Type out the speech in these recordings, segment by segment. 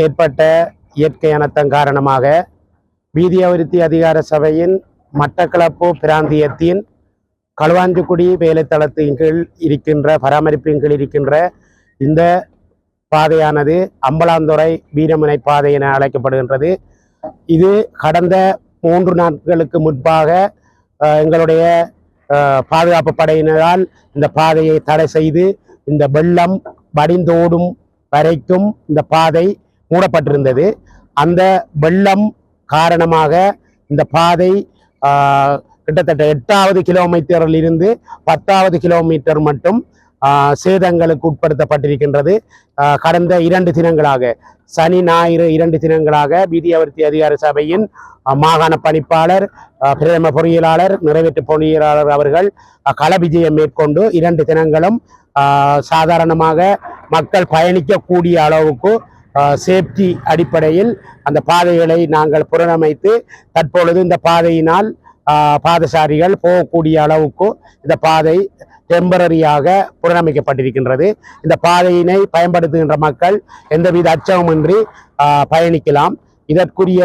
ஏற்பட்ட இயற்கை அனர்த்தம் காரணமாக வீதி அபிவிருத்தி அதிகார சபையின் மட்டக்களப்பு பிராந்தியத்தின் களுவாஞ்சிக்குடி வேலைத்தளத்தின் கீழ் இருக்கின்ற பராமரிப்பின் கீழ் இருக்கின்ற இந்த பாதையானது அம்பலாந்துறை வீரமுனை பாதை என அழைக்கப்படுகின்றது. இது கடந்த மூன்று நாட்களுக்கு முன்பாக எங்களுடைய பாதுகாப்பு படையினரால் இந்த பாதையை தடை செய்து இந்த வெள்ளம் வடிந்தோடும் வரைக்கும் இந்த பாதை மூடப்பட்டிருந்தது. அந்த வெள்ளம் காரணமாக இந்த பாதை கிட்டத்தட்ட எட்டாவது கிலோமீட்டரில் இருந்து பத்தாவது கிலோமீட்டர் மட்டும் சேதங்களுக்கு உட்படுத்தப்பட்டிருக்கின்றது. கடந்த இரண்டு தினங்களாக சனி ஞாயிறு இரண்டு தினங்களாக வீதி அபிவிருத்தி அதிகார சபையின் மாகாண பணிப்பாளர் பிரதம பொறியியலாளர் நிறைவேற்று பொறியியலாளர் அவர்கள் ஆஹ், கள விஜயம் மேற்கொண்டு இரண்டு தினங்களும் சாதாரணமாக மக்கள் பயணிக்கக்கூடிய அளவுக்கு சேஃப்டி அடிப்படையில் அந்த பாதைகளை நாங்கள் புறணமைத்து தற்பொழுது இந்த பாதையினால் பாதசாரிகள் போகக்கூடிய அளவுக்கு இந்த பாதை டெம்பரரியாக புனரமைக்கப்பட்டிருக்கின்றது. இந்த பாதையினை பயன்படுத்துகின்ற மக்கள் எந்தவித அச்சமுமின்றி பயணிக்கலாம். இதற்குரிய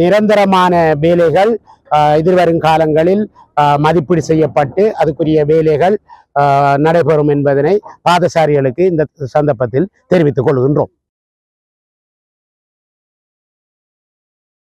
நிரந்தரமான வேலைகள் எதிர்வரும் காலங்களில் மதிப்பீடு செய்யப்பட்டு அதுக்குரிய வேலைகள் நடைபெறும் என்பதனை பாதசாரிகளுக்கு இந்த சந்தர்ப்பத்தில் தெரிவித்துக் கொள்கின்றோம்.